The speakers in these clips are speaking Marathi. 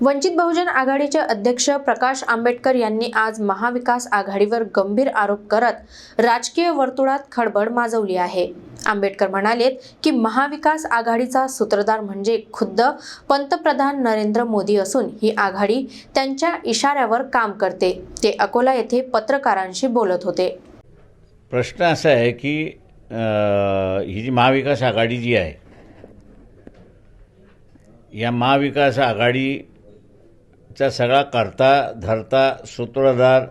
वंचित बहुजन आघाडीचे अध्यक्ष प्रकाश आंबेडकर यांनी आज महाविकास आघाडीवर गंभीर आरोप करत राजकीय वर्तुळात खळबळ माजवली आहे. आंबेडकर म्हणालेत की महाविकास आघाडीचा सूत्रधार म्हणजे खुद्द पंतप्रधान नरेंद्र मोदी असून ही आघाडी त्यांच्या इशाऱ्यावर काम करते. ते अकोला येथे पत्रकारांशी बोलत होते. प्रश्न असा आहे की ही जी महाविकास आघाडी जी आहे या महाविकास आघाडी चा सगळा करता धरता सूत्रधार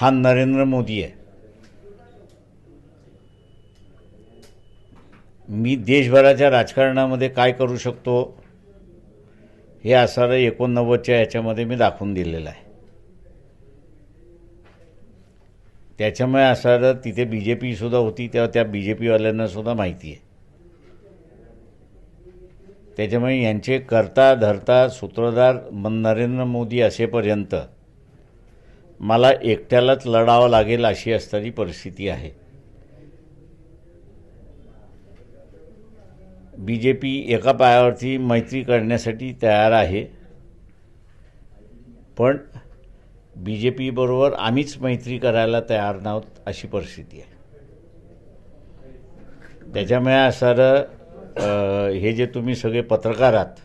हा नरेंद्र मोदी आहे. मी देशभराच्या राजकारणामध्ये काय करू शकतो हे असणारं एकोणनव्वदच्या याच्यामध्ये मी दाखवून दिलेलं आहे. त्याच्यामुळे असं तिथे बी जे पीसुद्धा होती तेव्हा त्या बी जे पीवाल्यांनासुद्धा माहिती आहे. त्याच्यामुळे यांचे करता धरता सूत्रधार नरेंद्र मोदी असेपर्यंत मला एकट्यालाच लढावं लागेल अशी असणारी परिस्थिती आहे. बी जे पी एका पायावरती मैत्री करण्यासाठी तयार आहे. पण बी जे पीबरोबर आम्हीच मैत्री करायला तयार नाहोत अशी परिस्थिती आहे. त्याच्यामुळे असणारं हे जे तुम्ही सगळे पत्रकार आहात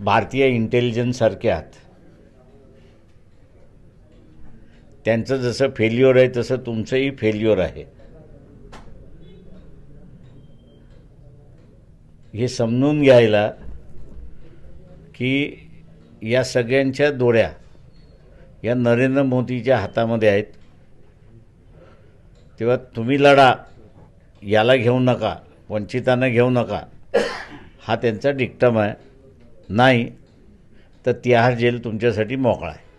भारतीय इंटेलिजन्ससारखे आहात त्यांचं जसं फेल्युअर आहे तसं तुमचंही फेल्युअर आहे. हे समजून घ्यायला की या सगळ्यांच्या दोऱ्या या नरेंद्र मोदीच्या हातामध्ये आहेत. तेव्हा तुम्ही लढा. याला घेऊ नका वंचितांना घेऊ नका. हा त्यांचा डिक्टम आहे. नाही तर तिहार जेल तुमच्यासाठी मोकळा आहे.